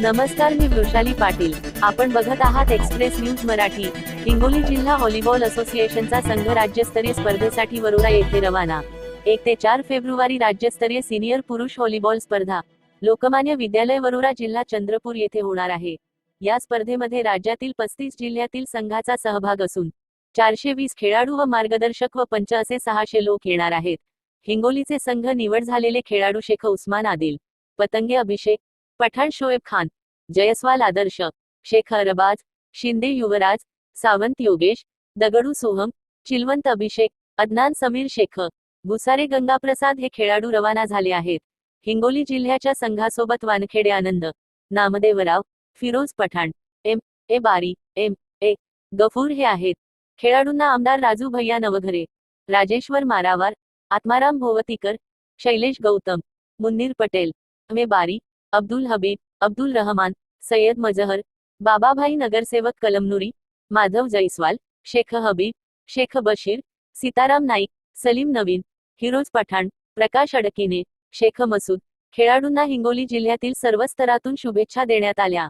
नमस्कार मी वृषाली पाटील. आपण बघत आहात एक्सप्रेस न्यूज मराठी. हिंगोली जिल्हा व्हॉलीबॉल असोसिएशनचा संघ राज्यस्तरीय स्पर्धेसाठी वरोरा येथे रवाना. एक ते चार फेब्रुवारी राज्यस्तरीय सिनियर पुरुष व्हॉलीबॉल स्पर्धा. लोकमान्य विद्यालय वरोरा जिल्हा चंद्रपूर येथे होणार आहे. या स्पर्धेमध्ये राज्यातील पस्तीस जिल्ह्यातील संघाचा सहभाग असून चारशे वीस खेळाडू व मार्गदर्शक व पंच असे सहाशे लोक येणार आहेत. हिंगोलीचे संघ निवड झालेले खेळाडू शेख उस्मान आदिल पतंगे अभिषेक पठाण शोएब खान जयस्वाल आदर्श शेख अरबाज शिंदे युवराज सावंत योगेश दगडू सोहम चिलवंत अभिषेक अदनान समीर शेख भुसारे गंगाप्रसाद हे खेळाडू रवाना झाले आहेत. हिंगोली जिल्ह्याच्या संघासोबत Wankhede Anand Namdevrao Firoz Pathan M A Bari M A Ghafoor हे आहेत. खेळाडूंना आमदार राजू भैया नवघरे राजेश्वर मारावार आत्माराम भोवतीकर शैलेश गौतम मुन्नीर पटेल मे बारी अब्दुल हबीब अब्दुल रहमान सय्यद मजहर बाबाभाई नगरसेवक कलमनुरी माधव जैस्वाल शेख हबीब शेख बशीर सीताराम नाईक सलीम नवीन हिरोज पठाण प्रकाश अडकिने शेख मसूद खेळाडूंना हिंगोली जिल्ह्यातील सर्व स्तरातून शुभेच्छा देण्यात आल्या.